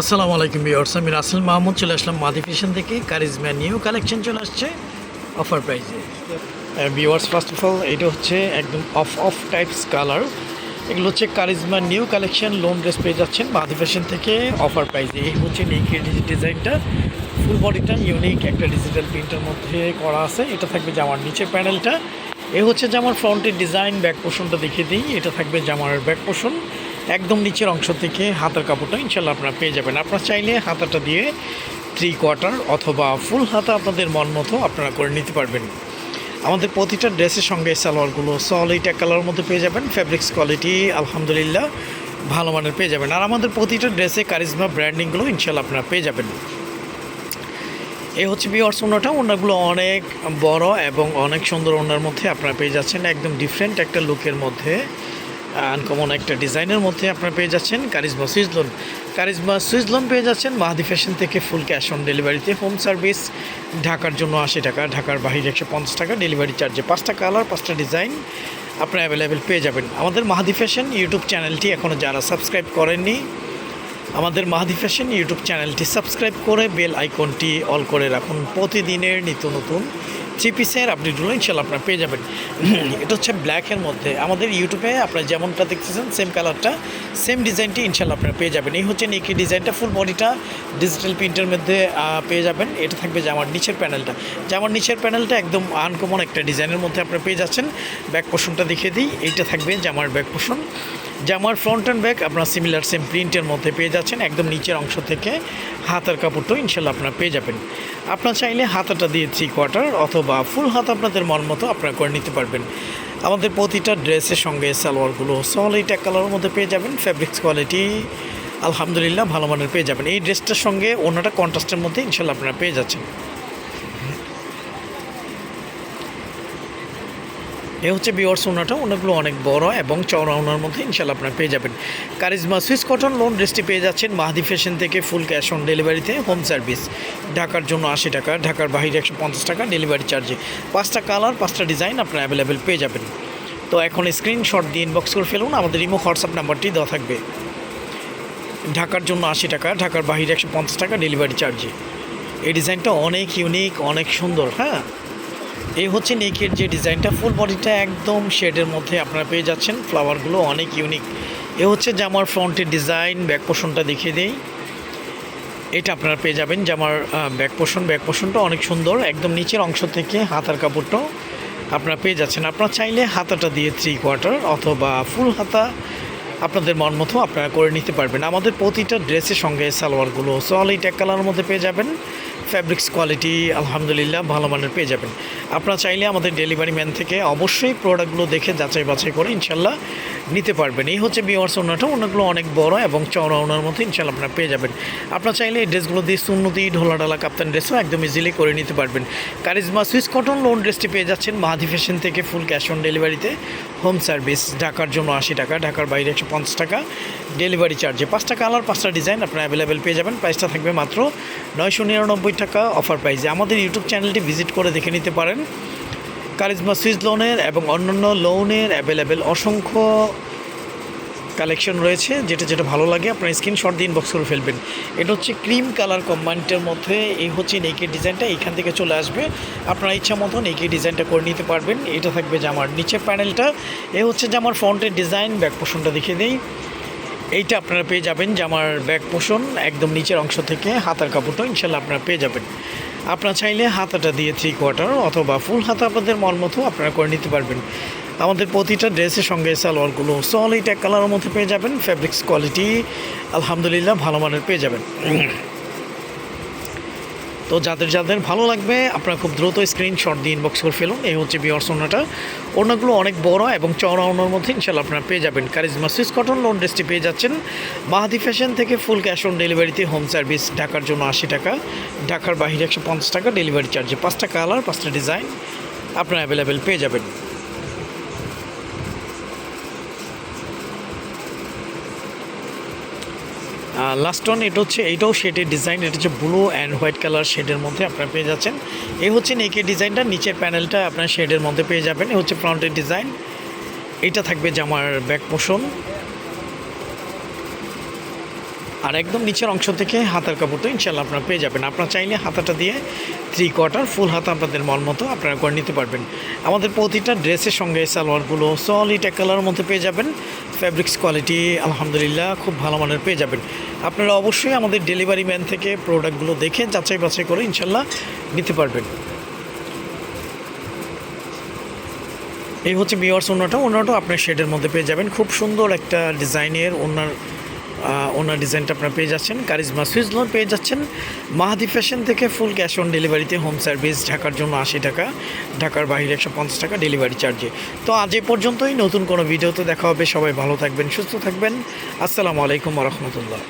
আসসালামু আলাইকুম বিয়ার্স আমি রাসেল মাহমুদ, চলে আসলাম মাদি ফ্যাশন থেকে। কারিজমা নিউ কালেকশন চলে আসছে অফার প্রাইসে। বিয়ার্স ফার্স্ট অফ অল এটা হচ্ছে একদম অফ অফ টাইপস কালার এগুলো হচ্ছে charisma new collection lawn dress পেয়ে যাচ্ছেন মাদি ফ্যাশন থেকে অফার প্রাইসে। এই হচ্ছে নেকের ডিজাইনটা। ফুল বডিটা ইউনিক একটা ডিজিটাল প্রিন্টের মধ্যে করা আছে। এটা থাকবে জামার নিচের প্যানেলটা এ হচ্ছে জামার ফ্রন্টের ডিজাইন ব্যাক পোষণটা দেখিয়ে দিই। এটা থাকবে জামার ব্যাক পোষণ একদম নিচের অংশ থেকে হাতার কাপড়টা ইনশাল্লাহ আপনারা পেয়ে যাবেন। আপনারা চাইলে হাতাটা দিয়ে থ্রি কোয়ার্টার অথবা ফুল হাতা আপনাদের মন মতো আপনারা করে নিতে পারবেন। আমাদের প্রতিটা ড্রেসের সঙ্গে সালোয়ারগুলো সলিড এক কালারের মধ্যে পেয়ে যাবেন। ফ্যাব্রিক্স কোয়ালিটি আলহামদুলিল্লাহ ভালো মানের পেয়ে যাবেন। আর আমাদের প্রতিটা ড্রেসে কারিজমা ব্র্যান্ডিংগুলো ইনশাল্লাহ আপনারা পেয়ে যাবেন। এই হচ্ছে বিয়ার্স ওনাটা ওনাগুলো অনেক বড় এবং অনেক সুন্দর ওনার মধ্যে আপনারা পেয়ে যাচ্ছেন। একদম ডিফারেন্ট একটা লুকের মধ্যে। আনকমন একটা ডিজাইনের মধ্যে আপনারা পেয়ে যাচ্ছেন কারিজমা সুইজলোন কারিজমা সুইজলোন পেয়ে যাচ্ছেন মাহাদি ফ্যাশন থেকে ফুল ক্যাশ অন ডেলিভারিতে হোম সার্ভিস ঢাকার জন্য আশি টাকা, ঢাকার বাহিরে একশো পঞ্চাশ টাকা ডেলিভারি চার্জে পাঁচটা কালার পাঁচটা ডিজাইন আপনারা অ্যাভেলেবেল পেয়ে যাবেন। আমাদের মাহাদি ফ্যাশন ইউটিউব চ্যানেলটি এখনও যারা সাবস্ক্রাইব করেননি, আমাদের মাহাদি ফ্যাশন ইউটিউব চ্যানেলটি সাবস্ক্রাইব করে বেল আইকনটি অল করে রাখুন। প্রতিদিনের নিত্য নতুন থ্রি পিসের আপডেটগুলো ইনশাল্লাহ আপনারা পেয়ে যাবেন। এটা হচ্ছে ব্ল্যাকের মধ্যে। আমাদের ইউটিউবে আপনারা যেমনটা দেখতেছেন সেম কালারটা সেম ডিজাইনটি ইনশাল্লাহ আপনারা পেয়ে যাবেন। এই হচ্ছে নেকি ডিজাইনটা ফুল বডিটা ডিজিটাল প্রিন্টের মধ্যে পেয়ে যাবেন। এটা থাকবে জামার নিচের প্যানেলটা জামার নিচের প্যানেলটা একদম আনকমন একটা ডিজাইনের মধ্যে আপনারা পেয়ে যাচ্ছেন। ব্যাক পোষণটা দেখিয়ে দিই। এইটা থাকবে জামার ব্যাক পোষণ জামার ফ্রন্ট অ্যান্ড ব্যাক আপনার সিমিলার সেম প্রিন্টের মধ্যে পেয়ে যাচ্ছেন, একদম নিচের অংশ থেকে হাতার কাপড়টাও ইনশাল্লাহ আপনারা পেয়ে যাবেন। আপনার চাইলে হাতাটা দিয়ে থ্রি কোয়ার্টার অথবা ফুল হাত আপনাদের মন মতো আপনারা করে নিতে পারবেন। আমাদের প্রতিটা ড্রেসের সঙ্গে সালোয়ারগুলো সলিড এক কালারের মধ্যে পেয়ে যাবেন ফ্যাব্রিক্স কোয়ালিটি আলহামদুলিল্লাহ ভালো মানের পেয়ে যাবেন। এই ড্রেসটার সঙ্গে অন্যটা কন্ট্রাস্টের মধ্যে ইনশাল্লাহ আপনারা পেয়ে যাচ্ছেন। এ হচ্ছে বিওয়ার্স ওনাটা ওনাগুলো অনেক বড় এবং চওড়া ওনার মধ্যে ইনশাল্লাহ আপনারা পেয়ে যাবেন। কারিজমা সুইস কটন লোন ড্রেসটি পেয়ে যাচ্ছেন মাহাদি ফ্যাশন থেকে ফুল ক্যাশ অন ডেলিভারিতে, হোম সার্ভিস। ঢাকার জন্য আশি টাকা, ঢাকার বাহিরে একশো পঞ্চাশ টাকা, ডেলিভারি চার্জে। পাঁচটা কালার, পাঁচটা ডিজাইন আপনারা অ্যাভেলেবেল পেয়ে যাবেন। তো এখন স্ক্রিনশট দিয়ে ইনবক্স করে ফেলুন, আমাদের ইমো, হোয়াটসঅ্যাপ নাম্বারটি দেওয়া থাকবে। ঢাকার জন্য আশি টাকা, ঢাকার বাহিরে একশো পঞ্চাশ টাকা, ডেলিভারি চার্জে। এই ডিজাইনটা অনেক ইউনিক অনেক সুন্দর হ্যাঁ? এই হচ্ছে নেকের যে ডিজাইনটা ফুল বডিটা একদম শেডের মধ্যে আপনারা পেয়ে যাচ্ছেন। ফ্লাওয়ারগুলো অনেক ইউনিক এ হচ্ছে জামার ফ্রন্টের ডিজাইন ব্যাক পোষণটা দেখিয়ে দেই। এটা আপনারা পেয়ে যাবেন জামার ব্যাক পোষণ ব্যাক পোষণটা অনেক সুন্দর, একদম নিচের অংশ থেকে হাতার কাপড়টাও আপনারা পেয়ে যাচ্ছেন। আপনারা চাইলে হাতাটা দিয়ে থ্রি কোয়ার্টার অথবা ফুল হাতা আপনাদের মন মতো আপনারা করে নিতে পারবেন। আমাদের প্রতিটা ড্রেসের সঙ্গে সালোয়ারগুলো সলিড এক কালারের মধ্যে পেয়ে যাবেন। ফ্যাব্রিক্স কোয়ালিটি আলহামদুলিল্লাহ ভালো মানের পেয়ে যাবেন। আপনারা চাইলে আমাদের ডেলিভারি ম্যান থেকে অবশ্যই প্রোডাক্টগুলো দেখে যাচাই বাছাই করে ইনশাল্লাহ নিতে পারবেন। এই হচ্ছে বিওয়ার্স ওনাটা ওনাগুলো অনেক বড় এবং চওড়া ওনার মতো ইনশাল্লাহ আপনারা পেয়ে যাবেন। আপনারা চাইলে এই ড্রেসগুলো দিয়ে সুন্নতি ঢোলা ডালা কাপ্তান ড্রেসও একদম ইজিলি করে নিতে পারবেন। কারিজমা সুইস কটন লোন ড্রেসটি পেয়ে যাচ্ছেন মাহাদি ফ্যাশন থেকে ফুল ক্যাশ অন ডেলিভারিতে হোম সার্ভিস ঢাকার জন্য আশি টাকা, ঢাকার বাইরে একশো পঞ্চাশ টাকা। ডেলিভারি চার্জে পাঁচটা কালার পাঁচটা ডিজাইন আপনারা অ্যাভেলেবেল পেয়ে যাবেন। প্রাইসটা থাকবে মাত্র নয়শো নিরানব্বই টাকা অফার প্রাইসে আমাদের ইউটিউব চ্যানেলটি ভিজিট করে দেখে নিতে পারেন। কারিজমা সুইস লোনের এবং অন্যান্য লোনের অ্যাভেলেবেল অসংখ্য কালেকশন রয়েছে, যেটা যেটা ভালো লাগে। আপনার স্ক্রিনশট দিয়ে ইনবক্স করে ফেলবেন। এটা হচ্ছে ক্রিম কালার কম্বাইন্টের মধ্যে, এই হচ্ছে নেকের ডিজাইনটা এখান থেকে চলে আসবে। আপনার ইচ্ছা মতো নেকের ডিজাইনটা করে নিতে পারবেন। এটা থাকবে জামার নিচের প্যানেলটা এ হচ্ছে জামার ফ্রন্টের ডিজাইন ব্যাক পোষণটা দেখিয়ে দিই। এইটা আপনারা পেয়ে যাবেন জামার ব্যাক পোষণ একদম নিচের অংশ থেকে হাতার কাপড়টা, ইনশাল্লাহ আপনারা পেয়ে যাবেন। আপনারা চাইলে হাতাটা দিয়ে থ্রি কোয়ার্টার অথবা ফুল হাতা আপনাদের মন মতো আপনারা করে নিতে পারবেন। আমাদের প্রতিটা ড্রেসের সঙ্গে সালোয়ারগুলো সলিড এক কালারের মধ্যে পেয়ে যাবেন ফ্যাব্রিক্স কোয়ালিটি আলহামদুলিল্লাহ ভালো মানের পেয়ে যাবেন। তো যাদের যাদের ভালো লাগবে, আপনারা খুব দ্রুত স্ক্রিনশট দিয়ে ইনবক্স করে ফেলুন। এই হচ্ছে বিয়ার্স ওনাটা ওনাগুলো অনেক বড় এবং চওড়া ওনার মধ্যে ইনশাল্লাহ আপনারা পেয়ে যাবেন। কারিজমা সুইস কটন লোন ড্রেসটি পেয়ে যাচ্ছেন। মাহাদি ফ্যাশন থেকে ফুল ক্যাশ অন ডেলিভারিতে হোম সার্ভিস ঢাকার জন্য আশি টাকা। ঢাকার বাহিরে একশো পঞ্চাশ টাকা ডেলিভারি চার্জে পাঁচটা কালার পাঁচটা ডিজাইন আপনারা অ্যাভেলেবেল পেয়ে যাবেন। লাস্ট ওয়ান এটা হচ্ছে এইটাও শেডের ডিজাইন এটা হচ্ছে ব্লু অ্যান্ড হোয়াইট কালার শেডের মধ্যে আপনারা পেয়ে যাচ্ছেন। এই হচ্ছে নেকের ডিজাইনটা নিচের প্যানেলটা আপনার শেডের মধ্যে পেয়ে যাবেন। এ হচ্ছে ফ্রন্টের ডিজাইন এটা থাকবে জামার ব্যাক পোষণ আর একদম নিচের অংশ থেকে হাতার কাপড়টা ইনশাল্লাহ আপনারা পেয়ে যাবেন। আপনারা চাইলে হাতাটা দিয়ে থ্রি কোয়ার্টার ফুল হাতা আপনাদের মন মতো আপনারা করে নিতে পারবেন। আমাদের প্রতিটা ড্রেসের সঙ্গে সালোয়ারগুলো সলিড এক কালারের মধ্যে পেয়ে যাবেন। ফ্যাব্রিক্স কোয়ালিটি আলহামদুলিল্লাহ খুব ভালো মানের পেয়ে যাবেন। আপনারা অবশ্যই আমাদের ডেলিভারি ম্যান থেকে প্রোডাক্টগুলো দেখে যাচাই বাছাই করে ইনশাল্লাহ নিতে পারবেন। এই হচ্ছে মিওয়ার্স ওনাটা ওনাটাও আপনার শেডের মধ্যে পেয়ে যাবেন। খুব সুন্দর একটা ডিজাইনের ওনার ওনার ডিজাইনটা আপনারা পেয়ে যাচ্ছেন। কারিজমা সুইচ লোন পেয়ে যাচ্ছেন। মাহাদি ফ্যাশন থেকে ফুল ক্যাশ অন ডেলিভারিতে হোম সার্ভিস ঢাকার জন্য আশি টাকা, ঢাকার বাইরে একশো পঞ্চাশ টাকা ডেলিভারি চার্জে তো আজ এ পর্যন্তই, নতুন কোনো ভিডিওতে দেখা হবে। সবাই ভালো থাকবেন, সুস্থ থাকবেন। আসসালামু আলাইকুম রহমতুল্লাহ।